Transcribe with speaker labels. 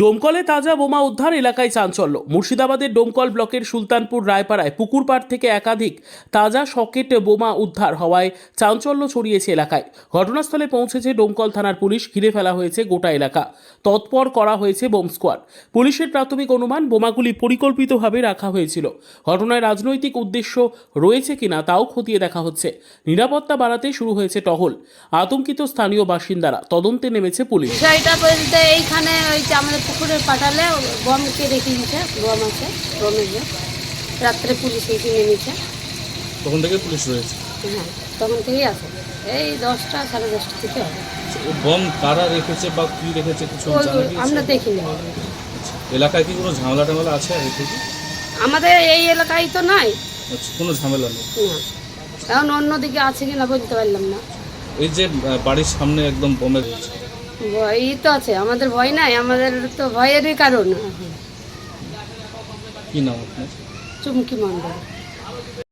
Speaker 1: ডোমকলে তাজা বোমা উদ্ধার এলাকায় চাঞ্চল্য। মুর্শিদাবাদের ডোমকল ব্লকের সুলতানপুর রায়পাড়ায় পুকুর পাড় থেকে একাধিক তাজা সকেট বোমা উদ্ধার হওয়ায় চাঞ্চল্য ছড়িয়েছে এলাকায়। ঘটনাস্থলে পৌঁছেছে ডোমকল থানার পুলিশ, ঘিরে ফেলা হয়েছে গোটা এলাকা। তৎপর করা হয়েছে বোম স্কোয়াড। পুলিশের প্রাথমিক অনুমান, বোমাগুলি পরিকল্পিতভাবে রাখা হয়েছিল। ঘটনায় রাজনৈতিক উদ্দেশ্য রয়েছে কিনা তাও খতিয়ে দেখা হচ্ছে। নিরাপত্তা বাড়াতে শুরু হয়েছে টহল। আতঙ্কিত স্থানীয় বাসিন্দারা তদন্তে নেমেছে পুলিশ।
Speaker 2: এইখানে পুকুরে পাঠালে গমকে রেখে দিয়েছে গম আছে গমের যে রাত্রে পুলিশ এসে নেমেছে
Speaker 3: তখন থেকে পুলিশ রয়েছে?
Speaker 2: হ্যাঁ তখন থেকেই আছে। এই দশটা সাড়ে দশটা থেকে হবে।
Speaker 3: বম কারা রেখেছে বা কি রেখেছে কিছু?
Speaker 2: আমরা দেখিনি।
Speaker 3: এলাকায় কি কোনো ঝামেলা টামেলা আছে আগে থেকে
Speaker 2: আমাদের এই এলাকায় তো নাই।
Speaker 3: আচ্ছা কোনো ঝামেলা নেই।
Speaker 2: এখন অন্যদিকে আছে কি না বলতে পারলাম না।
Speaker 3: এই যে বাড়ির সামনে একদম বোমে রয়েছে।
Speaker 2: ভয়ই তো আছে আমাদের ভয় নাই আমাদের তো ভয়েরই কারণ।
Speaker 3: কি নাম আপনার?
Speaker 2: চুমকি মন্ডল